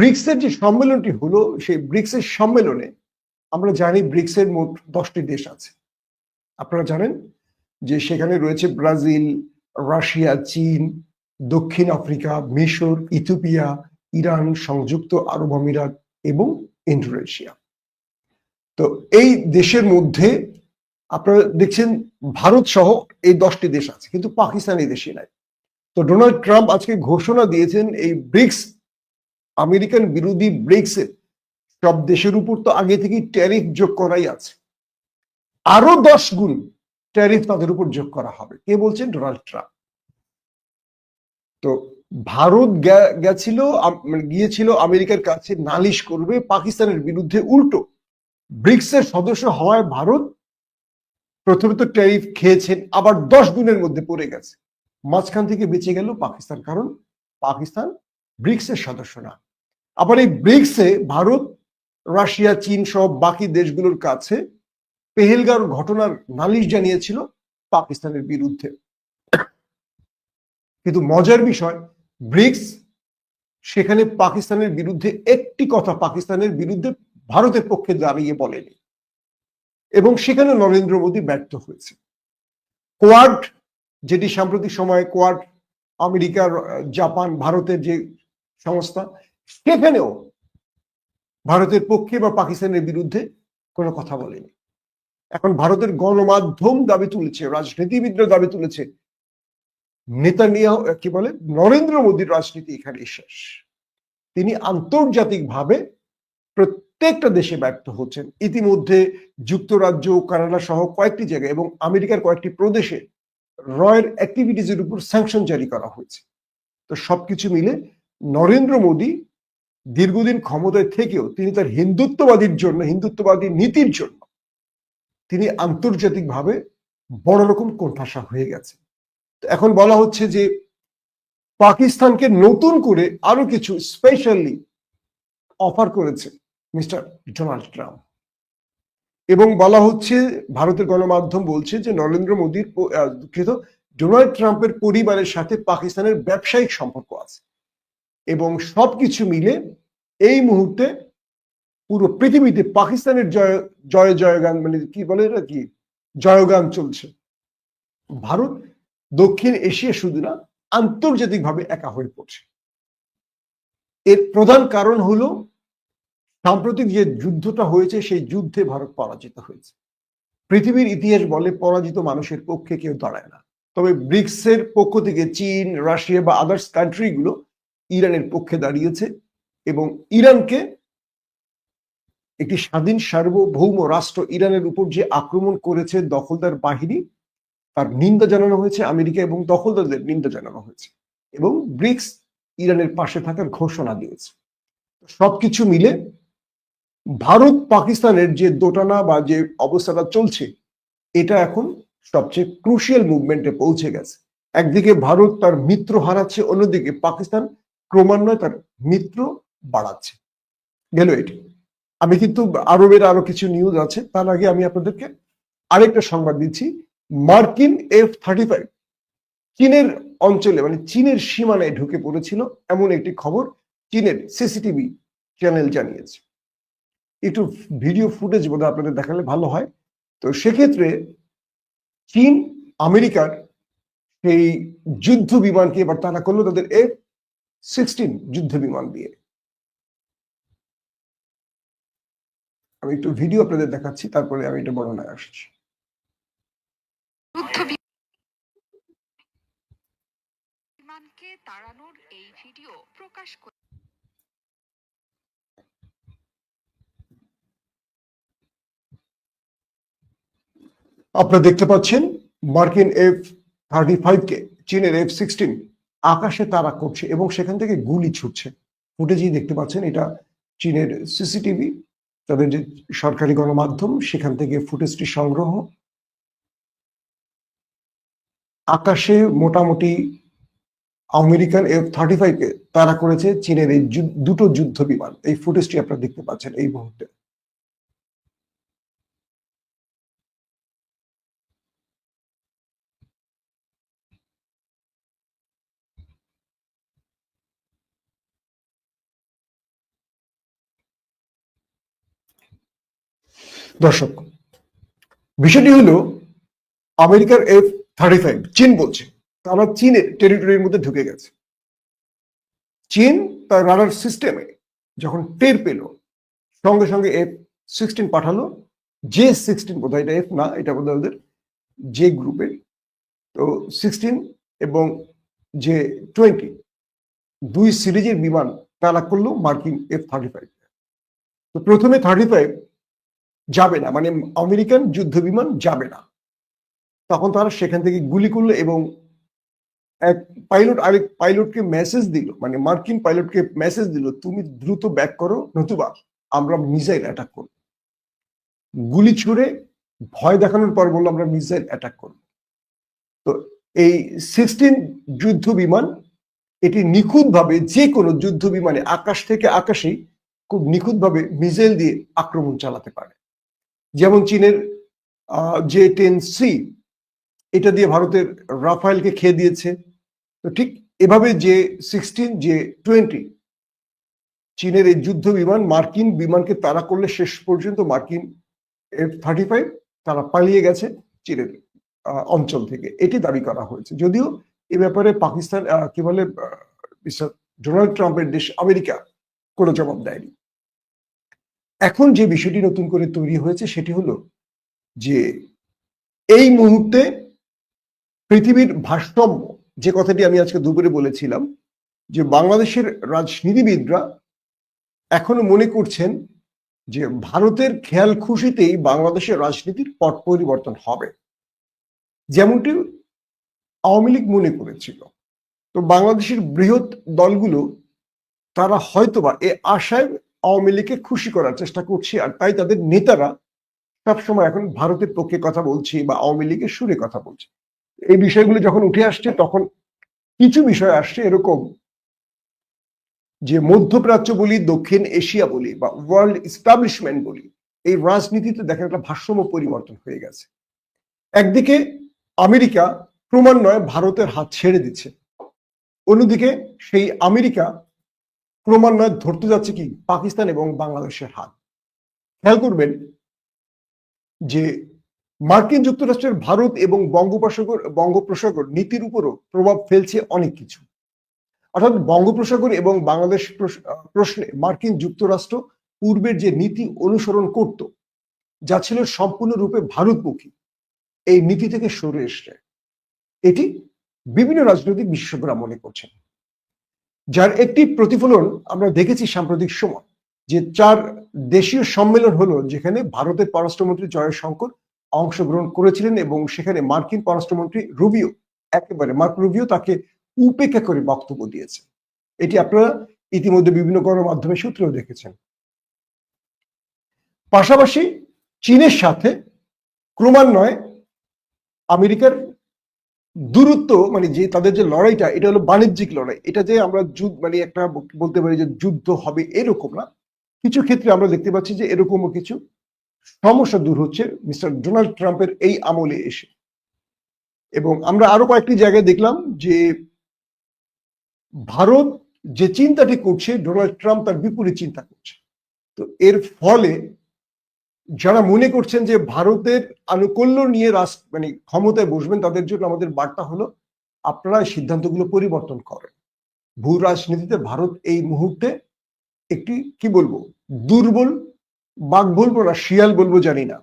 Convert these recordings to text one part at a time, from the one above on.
ব্রিক্সের যে সম্মেলনটি হলো, সেই ব্রিক্সের সম্মেলনে আমরা জানি ব্রিক্সের মোট দশটি দেশ আছে। আপনারা জানেন যে সেখানে রয়েছে ব্রাজিল, রাশিয়া, চীন, দক্ষিণ আফ্রিকা, মিশর, ইথিওপিয়া, ইরান, সংযুক্ত আরব আমিরাত এবং ইন্দোনেশিয়া। তো এই দেশের মধ্যে আপনারা দেখছেন ভারত সহ এই দশটি দেশ আছে, কিন্তু পাকিস্তান এই দেশে নাই। তো ডোনাল্ড ট্রাম্প আজকে ঘোষণা দিয়েছেন এই ব্রিক্স আমেরিকান বিরোধী ব্রিক্সে সব দেশের উপর তো আগে থেকেই ট্যারিফ যোগ করাই আছে। আরও দশ গুণ ট্যারিফ তাদের উপর যোগ করা হবে। কে বলছেন? Donald Trump. তো ভারত গেছিল মানে গিয়েছিল আমেরিকার কাছে নালিশ করবে, পাকিস্তানের বিরুদ্ধে উল্টো। ব্রিক্সের সদস্য হওয়ায় ভারত প্রথমে তো ট্যারিফ খেয়েছেন, আবার দশ গুণের মধ্যে পড়ে গেছে। মাঝখান থেকে বেঁচে গেল পাকিস্তান, কারণ পাকিস্তান ব্রিক্সের সদস্য না। আবার এই ব্রিক্সে ভারত, রাশিয়া, চীন সহ বাকি দেশগুলোর কাছে পেহেলগাঁর ঘটনার নালিশ জানিয়েছিল পাকিস্তানের বিরুদ্ধে। কিন্তু মজার বিষয়, ব্রিক্স সেখানে পাকিস্তানের বিরুদ্ধে একটি কথা পাকিস্তানের বিরুদ্ধে ভারতের পক্ষে দাঁড়িয়ে বলেনি। এবং সেখানে নরেন্দ্র মোদী ব্যর্থ হয়েছে। কোয়াড, যেটি সাম্প্রতিক সময়ে কোয়াড আমেরিকার জাপান, ভারতের যে সংস্থা সেখানেও ভারতের পক্ষে বা পাকিস্তানের বিরুদ্ধে কোনো কথা বলেনি। এখন ভারতের গণমাধ্যম দাবি তুলেছে, রাজনীতিবিদরা দাবি তুলেছে, নেতানিয়াহ কি বলে, নরেন্দ্র মোদীর রাজনীতি এখানে শেষ। তিনি আন্তর্জাতিকভাবে প্রত্যেকটা দেশে ব্যর্থ হচ্ছেন। ইতিমধ্যে যুক্তরাজ্য, কানাডা সহ কয়েকটি জায়গায় এবং আমেরিকার কয়েকটি প্রদেশে রয়ের অ্যাক্টিভিটিজের উপর স্যাংশন জারি করা হয়েছে। তো সবকিছু মিলে নরেন্দ্র মোদী দীর্ঘদিন ক্ষমতায় থেকেও তিনি তার হিন্দুত্ববাদীর জন্য, হিন্দুত্ববাদী নীতির জন্য তিনি আন্তর্জাতিকভাবে বড় রকম কোণঠাসা হয়ে গেছে। এখন বলা হচ্ছে যে পাকিস্তানকে নতুন করে আরও কিছু স্পেশালি অফার করেছে মিস্টার ডোনাল্ড ট্রাম্প। এবং বলা হচ্ছে, ভারতের গণমাধ্যম বলছে যে নরেন্দ্র মোদীর ডোনাল্ড ট্রাম্পের পরিবারের সাথে পাকিস্তানের ব্যবসায়িক সম্পর্ক আছে। এবং সবকিছু মিলে এই মুহূর্তে পুরো পৃথিবীতে পাকিস্তানের জয় জয়, জয়গান মানে কি বলে এটা কি? জয়গান চলছে। ভারত দক্ষিণ এশিয়া শুধু না, আন্তর্জাতিকভাবে একা হয়ে পড়ছে। এর প্রধান কারণ হলো সাম্প্রতিক যে যুদ্ধটা হয়েছে, সেই যুদ্ধে ভারত পরাজিত হয়েছে। পৃথিবীর ইতিহাস বলে পরাজিত মানুষের পক্ষে কেউ দাঁড়ায় না। তবে ব্রিক্সের পক্ষ থেকে চীন, রাশিয়া বা আদার্স কান্ট্রিগুলো ইরানের পক্ষে দাঁড়িয়েছে এবং ইরানকে একটি স্বাধীন সার্বভৌম রাষ্ট্র ইরানের উপর যে আক্রমণ করেছে দখলদার বাহিনী, তার নিন্দা জানানো হয়েছে আমেরিকা এবং দখলদারদের নিন্দা জানানো হয়েছে এবং ব্রিক্স ইরানের পাশে থাকার ঘোষণা দিয়েছে। সবকিছু মিলে ভারত পাকিস্তানের যে দোটানা বা যে অবস্থাটা চলছে, এটা এখন সবচেয়ে ক্রুশিয়াল মুভমেন্টে পৌঁছে গেছে। একদিকে ভারত তার মিত্র হারাচ্ছে, অন্যদিকে পাকিস্তান ক্রমান্বয়ে তার মিত্র বাড়াচ্ছে। গেল এটি। আমি কিন্তু আরবের আরও কিছু নিউজ আছে, তার আগে আমি আপনাদেরকে আরেকটা সংবাদ দিচ্ছি। মার্কিন এফ থার্টি ফাইভ চীনের অঞ্চলে মানে চীনের সীমানায় ঢুকে পড়েছিল এমন একটি খবর চীনের সিসিটিভি চ্যানেল জানিয়েছে। একটু ভিডিও ফুটেজ বোধ আপনাদের দেখালে ভালো হয়। তো সেক্ষেত্রে চীন, আমেরিকার সেই যুদ্ধ বিমানকে এবার তারা করল, তাদের এফ সিক্সটিন যুদ্ধ বিমান দিয়ে। আমি একটু ভিডিও আপনাদের দেখাচ্ছি তারপরে আমি এটা বর্ণনায় আসছি। তাড়ানোর এই ভিডিও প্রকাশ করে আপনারা দেখতে পাচ্ছেন মার্কিন এফ থার্টি ফাইভ কে চীনের এফ সিক্সটিন আকাশে তারা করছে এবং সেখান থেকে গুলি ছুটছে। ফুটেজই দেখতে পাচ্ছেন, এটা চীনের সিসিটিভি তাদের যে সরকারি গণমাধ্যম, সেখান থেকে ফুটেজটি সংগ্রহ। আকাশে মোটামুটি আমেরিকান এফ থার্টি ফাইভ কে তারা করেছে চীনের এই দুটো যুদ্ধ বিমান এই ফুটেজটি আপনারা দেখতে পাচ্ছেন এই মুহূর্তে। দর্শক, বিষয়টি হলো আমেরিকার এফ থার্টি ফাইভ চীন বলছে। তারা চীনের টেরিটরির মধ্যে ঢুকে গেছে। চীন তার রাডার সিস্টেমে যখন টের পেল, সঙ্গে সঙ্গে এফ সিক্সটিন পাঠালো। যে সিক্সটিন বোধহয় এটা এফ না, এটা বোধহয় ওদের যে গ্রুপের তো সিক্সটিন এবং যে টোয়েন্টি দুই সিরিজের বিমান তারা করল মার্কিন এফ থার্টি ফাইভ তো প্রথমে থার্টি ফাইভ যাবে না মানে আমেরিকান যুদ্ধ বিমান যাবে না। তখন তারা সেখান থেকে গুলি করল এবং এক পাইলট আরেক পাইলটকে মেসেজ দিল মানে মার্কিন পাইলটকে মেসেজ দিল, তুমি দ্রুত ব্যাক করো, নতুবা আমরা মিসাইল অ্যাটাক করব। গুলি ছুড়ে ভয় দেখানোর পর বলল, আমরা মিসাইল অ্যাটাক করব। তো এই সিক্সটিন যুদ্ধ বিমান এটি নিখুঁতভাবে যে কোনো যুদ্ধ বিমানে আকাশ থেকে আকাশেই খুব নিখুঁতভাবে মিসাইল দিয়ে আক্রমণ চালাতে পারে। যেমন চীনের যে টেন সি, এটা দিয়ে ভারতের রাফায়েলকে খেয়ে দিয়েছে। তো ঠিক এভাবে যে সিক্সটিন যে টোয়েন্টি, চীনের এই যুদ্ধ বিমান, মার্কিন বিমানকে তারা করলে শেষ পর্যন্ত মার্কিন এফ থার্টি ফাইভ তারা পালিয়ে গেছে চীনের অঞ্চল থেকে। এটি দাবি করা হয়েছে। যদিও এ ব্যাপারে পাকিস্তান কি বলে ডোনাল্ড ট্রাম্পের দেশ আমেরিকা কোনো জবাব দেয়নি। এখন যে বিষয়টি নতুন করে তৈরি হয়েছে সেটি হলো যে এই মুহূর্তে পৃথিবীর ভারসাম্য, যে কথাটি আমি আজকে দুপুরে বলেছিলাম, যে বাংলাদেশের রাজনীতিবিদরা এখনও মনে করছেন যে ভারতের খেয়াল খুশিতেই বাংলাদেশের রাজনীতির পট পরিবর্তন হবে। যেমনটি আওয়ামী লীগ মনে করেছিল। তো বাংলাদেশের বৃহৎ দলগুলো, তারা হয়তোবা এ আশায় আওয়ামী লীগকে খুশি করার চেষ্টা করছে আর তাই তাদের নেতারা সবসময় এখন ভারতের পক্ষে কথা বলছে বা আওয়ামী লীগের সুরে কথা বলছে। এই বিষয়গুলো যখন উঠে আসছে, তখন কিছু বিষয় আসছে এরকম যে মধ্যপ্রাচ্য বলি, দক্ষিণ এশিয়া বলি বা ওয়ার্ল্ড ইস্টাবলিশমেন্ট বলি, এই রাজনীতিতে দেখেন একটা ভারসাম্য পরিবর্তন হয়ে গেছে। একদিকে আমেরিকা ক্রমান্বয়ে ভারতের হাত ছেড়ে দিচ্ছে, অন্যদিকে সেই আমেরিকা ক্রমান্বয়ে ধরতে যাচ্ছে কি? পাকিস্তান এবং বাংলাদেশের হাত। খেয়াল করবেন যে মার্কিন যুক্তরাষ্ট্রের ভারত এবং বঙ্গোপসাগর বঙ্গোপসাগর নীতির উপরও প্রভাব ফেলছে অনেক কিছু। অর্থাৎ বঙ্গোপসাগর এবং বাংলাদেশ প্রশ্নে মার্কিন যুক্তরাষ্ট্র পূর্বের যে নীতি অনুসরণ করত, যা ছিল সম্পূর্ণরূপে ভারতমুখী, এই নীতি থেকে সরে এসছে। এটি বিভিন্ন রাজনৈতিক বিশেষজ্ঞরা মনে করছেন। যার একটি প্রতিফলন আমরা দেখেছি সাম্প্রতিক সময়, যে চার দেশীয় সম্মেলন হলো, যেখানে ভারতের পররাষ্ট্রমন্ত্রী জয়শঙ্কর অংশগ্রহণ করেছিলেন এবং সেখানে মার্কিন পররাষ্ট্রমন্ত্রী রুবিও, একেবারে মার্ক রুবিও তাকে উপেক্ষা করে বক্তব্য দিয়েছে এটি আপনারা ইতিমধ্যে বিভিন্ন গণমাধ্যমে সূত্রেও দেখেছেন। পাশাপাশি চীনের সাথে ক্রমান্বয়ে আমেরিকার দূরত্ব মানে যে তাদের যে লড়াইটা, এটা হলো বাণিজ্যিক লড়াই। এটা যে আমরা যুদ্ধ মানে একটা বলতে পারি যে যুদ্ধ হবে এরকম না। কিছু ক্ষেত্রে আমরা দেখতে পাচ্ছি যে এরকমও কিছু সমস্যা দূর হচ্ছে মিস্টার ডোনাল্ড ট্রাম্পের এই আমলে এসে। এবং আমরা আরও কয়েকটি জায়গায় দেখলাম যে ভারত যে চিন্তাটি করছে, ডোনাল্ড ট্রাম্প তার বিপরীত চিন্তা করছে। তো এর ফলে যারা মনে করছেন যে ভারতের আনুকূল্য নিয়ে রাষ্ট্র মানে ক্ষমতায় বসবেন, তাদের জন্য আমাদের বার্তা হলো, আপনারা সিদ্ধান্তগুলো পরিবর্তন করেন। ভূ রাজনীতিতে ভারত এই মুহূর্তে একটি, কি বলব, দুর্বল বাঘ বলব না, শিয়াল বলব জানি না।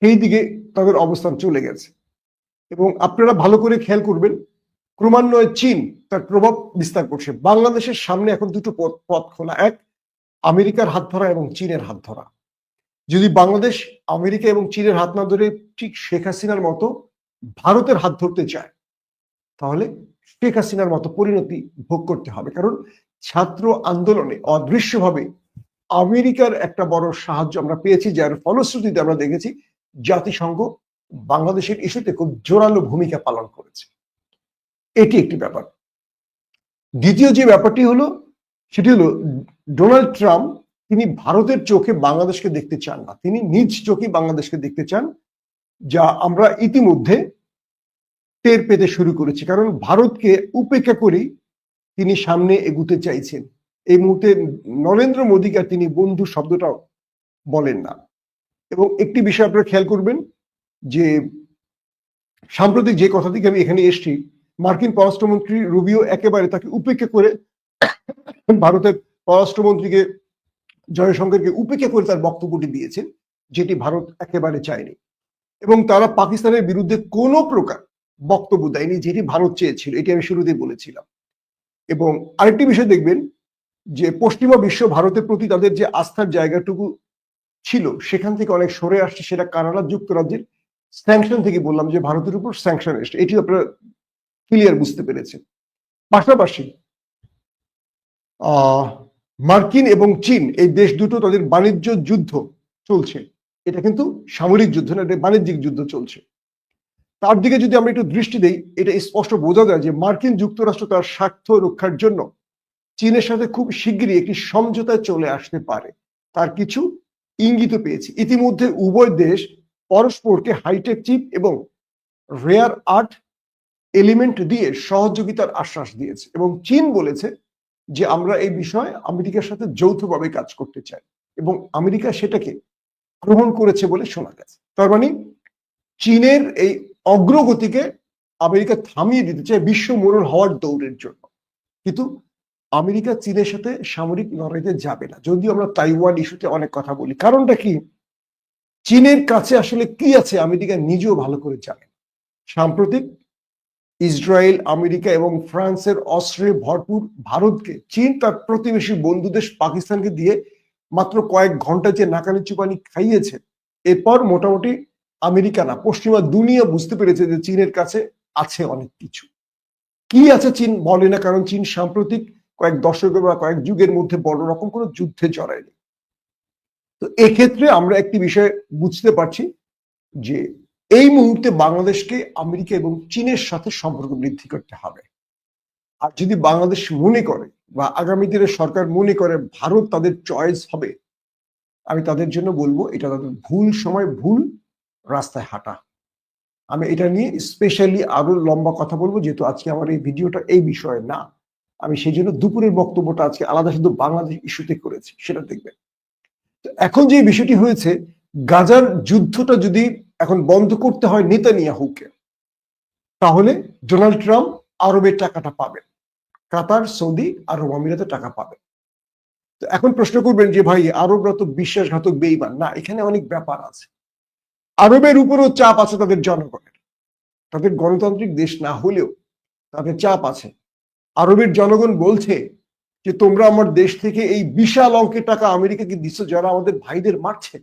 সেই দিকে তাদের অবস্থান চলে গেছে। এবং আপনারা ভালো করে খেয়াল করবেন, ক্রমান্বয়ে চীন তার প্রভাব বিস্তার করছে। বাংলাদেশের সামনে এখন দুটো পথ খোলা। এক, আমেরিকার হাত ধরা এবং চীনের হাত ধরা। যদি বাংলাদেশ, আমেরিকা এবং চীনের হাত না ধরে ঠিক শেখ হাসিনার মতো ভারতের হাত ধরতে চায়, তাহলে শেখ হাসিনার মতো পরিণতি ভোগ করতে হবে। কারণ ছাত্র আন্দোলনে অদৃশ্যভাবে আমেরিকার একটা বড় সাহায্য আমরা পেয়েছি, যার ফলশ্রুতিতে আমরা দেখেছি জাতিসংঘ বাংলাদেশের ইস্যুতে খুব জোরালো ভূমিকা পালন করেছে। এটি একটি ব্যাপার। দ্বিতীয় যে ব্যাপারটি হলো, সেটি হলো ডোনাল্ড ট্রাম্প তিনি ভারতের চোখে বাংলাদেশকে দেখতে চান না। তিনি নিজ চোখে বাংলাদেশকে দেখতে চান, যা আমরা ইতিমধ্যে টের পেতে শুরু করেছি। কারণ ভারতকে উপেক্ষা করেই তিনি সামনে এগুতে চাইছেন। এই মুহূর্তে নরেন্দ্র মোদীকে তিনি বন্ধু শব্দটাও বলেন না। এবং একটি বিষয় আপনারা খেয়াল করবেন যে, সাম্প্রতিক যে কথা থেকে আমি এখানে এসেছি, মার্কিন পররাষ্ট্রমন্ত্রী রুবিও একেবারে তাকে উপেক্ষা করে ভারতের পররাষ্ট্রমন্ত্রীকে জয়শঙ্করকে উপেক্ষা করে তার বক্তব্যটি দিয়েছেন, যেটি ভারত একেবারে চায়নি। এবং তারা পাকিস্তানের বিরুদ্ধে কোনো প্রকার বক্তব্য দেয়নি, যেটি ভারত চেয়েছিল, এটি আমি শুরুতেই বলেছিলাম। এবং আরেকটি বিষয় দেখবেন, যে পশ্চিমা বিশ্ব ভারতের প্রতি তাদের যে আস্থার জায়গাটুকু ছিল, সেখান থেকে অনেক সরে আসছে সেটা কানাডা যুক্তরাজ্যের স্যাংশন থেকে বললাম যে ভারতের উপর স্যাংশন এসছে। এটি আপনারা ক্লিয়ার বুঝতে পেরেছেন। পাশাপাশি, আহ মার্কিন এবং চীন, এই দেশ দুটো তাদের বাণিজ্য যুদ্ধ চলছে। এটা কিন্তু সামরিক যুদ্ধ না, এটা বাণিজ্যিক যুদ্ধ চলছে। তার দিকে যদি আমরা একটু দৃষ্টি দেই, এটা স্পষ্ট বোঝা যায় যে মার্কিন যুক্তরাষ্ট্র তার স্বার্থ রক্ষার জন্য চীনের সাথে খুব শিগগিরই একটি সমঝোতায় চলে আসতে পারে। তার কিছু ইঙ্গিত পেয়েছি। ইতিমধ্যে উভয় দেশ পরস্পরকে হাইটেক চিপ এবং রেয়ার আর্ট এলিমেন্ট দিয়ে সহযোগিতার আশ্বাস দিয়েছে এবং চীন বলেছে যে আমরা এই বিষয়ে আমেরিকার সাথে যৌথভাবে কাজ করতে চাই এবং আমেরিকা সেটাকে গ্রহণ করেছে বলে শোনা গেছে। তার মানে চীনের এই অগ্রগতিকে আমেরিকা থামিয়ে দিতে চায় বিশ্ব মোড়ল হওয়ার দৌড়ের জন্য। কিন্তু আমেরিকা চীনের সাথে সামরিক লড়াইতে যাবে না। যদিও আমরা তাইওয়ান ইস্যুতে অনেক কথা বলি। কারণটা কি? চীনের কাছে আসলে কি আছে আমেরিকা নিজেও ভালো করে জানে সাম্প্রতিক ইসরায়েল, আমেরিকা এবং ফ্রান্সের অস্ত্রে ভরপুর ভারতকে চীন তার প্রতিবেশী বন্ধু দেশ পাকিস্তানকে দিয়ে মাত্র কয়েক ঘণ্টা যে নাকানি চুপানি খাইয়েছে, এরপর মোটামুটি আমেরিকা না পশ্চিমা দুনিয়া বুঝতে পেরেছে যে চীনের কাছে আছে অনেক কিছু। কি আছে চীন বলে না, কারণ চীন সাম্প্রতিক কয়েক দশকের বা কয়েক যুগের মধ্যে বড় রকম কোনো যুদ্ধে জড়ায়নি। তো এক্ষেত্রে আমরা একটি বিষয় বুঝতে পারছি যে এই মুহূর্তে বাংলাদেশকে আমেরিকা এবং চীনের সাথে সম্পর্ক বৃদ্ধি করতে হবে। আর যদি বাংলাদেশ মনে করে বা আগামী দিনে সরকার মনে করে ভারত তাদের চয়েস হবে, আমি তাদের জন্য বলব এটা তাদের ভুল সময়, ভুল রাস্তায় হাঁটা। আমি এটা নিয়ে স্পেশালি আরও লম্বা কথা বলব, যেহেতু আজকে আমার এই ভিডিওটা এই বিষয়ে না। আমি সেই জন্য দুপুরের বক্তব্যটা আজকে আলাদা শুধু বাংলাদেশ ইস্যুতে করেছি, সেটা দেখবেন। এখন যে বিষয়টি হয়েছে, গাজার যুদ্ধটা যদি এখন বন্ধ করতে হয় নেতানিয়াহুকে। তাহলে ডোনাল্ড ট্রাম্প আরবের টাকাটা পাবেন। কাতার, সৌদি আরব আমিরাতে টাকা পাবেন। তো এখন প্রশ্ন করবেন যে ভাই, আরবরা তো বিশ্বাসঘাতক বেইমান না, এখানে অনেক ব্যাপার আছে। আরবের উপরও চাপ আছে তাদের জনগণের। তাদের গণতান্ত্রিক দেশ না হলেও তাদের চাপ আছে। আরবের জনগণ বলছে যে, তোমরা আমার দেশ থেকে এই বিশাল অঙ্কের টাকা আমেরিকাকে দিচ্ছ যারা আমাদের ভাইদের মারছে।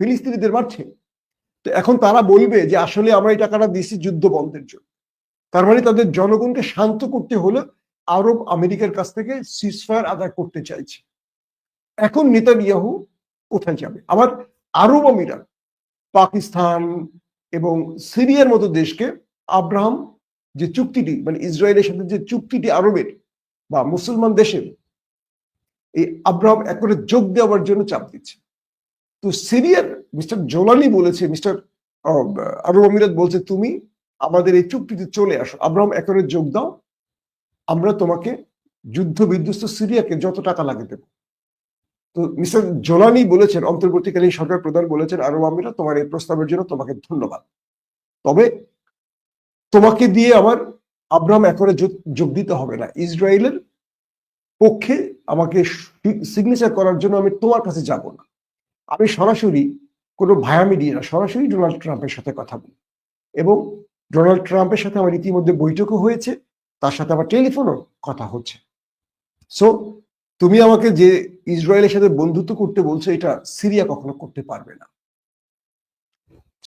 ফিলিস্তিনিদের মারছে। তো এখন তারা বলবে যে আসলে আমরা এই টাকাটা দিচ্ছি যুদ্ধ বন্ধের জন্য। তার মানে তাদের জনগণকে শান্ত করতে হলে আরব আমেরিকার কাছ থেকে সিসফায়ার আদায় করতে চাইছে। এখন নেতানিয়াহু কোথায় যাবে? আবার আরব আমিরাত, পাকিস্তান এবং সিরিয়ার মতো দেশকে আব্রাহাম যে চুক্তিটি মানে ইসরায়েলের সাথে যে চুক্তিটি আরবের বা মুসলমান দেশের, এই আব্রাহাম এক করে যোগ দেওয়ার জন্য চাপ দিচ্ছে। তো সিরিয়ার মিস্টার জোলানি বলেছে, মিস্টার আরব আমিরাত বলছে, তুমি আমাদের এই চুক্তিতে চলে আসো। আব্রাহাম একরে যোগ দাও। আমরা তোমাকে যুদ্ধ বিধ্বস্ত সিরিয়াকে যত টাকা লাগে দেব। তো মিস্টার জোলানি বলেছেন, অন্তর্বর্তীকালীন সরকার প্রধান বলেছেন আরব আমিরাত, তোমার এই প্রস্তাবের জন্য তোমাকে ধন্যবাদ। তবে তোমাকে দিয়ে আমার আব্রাহাম একরে যোগ দিতে হবে না। ইসরায়েলের পক্ষে আমাকে সিগনেচার করার জন্য আমি তোমার কাছে যাব না। আমি সরাসরি কোনো ভায়ামি দিয়ে না সরাসরি ডোনাল্ড ট্রাম্পের সাথে কথা বলি। এবং ডোনাল্ড ট্রাম্পের সাথে আমার ইতিমধ্যে বৈঠকও হয়েছে, তার সাথে আমার টেলিফোনও কথা হচ্ছে। সো তুমি আমাকে যে ইসরায়েলের সাথে বন্ধুত্ব করতে বলছো, এটা সিরিয়া কখনো করতে পারবে না।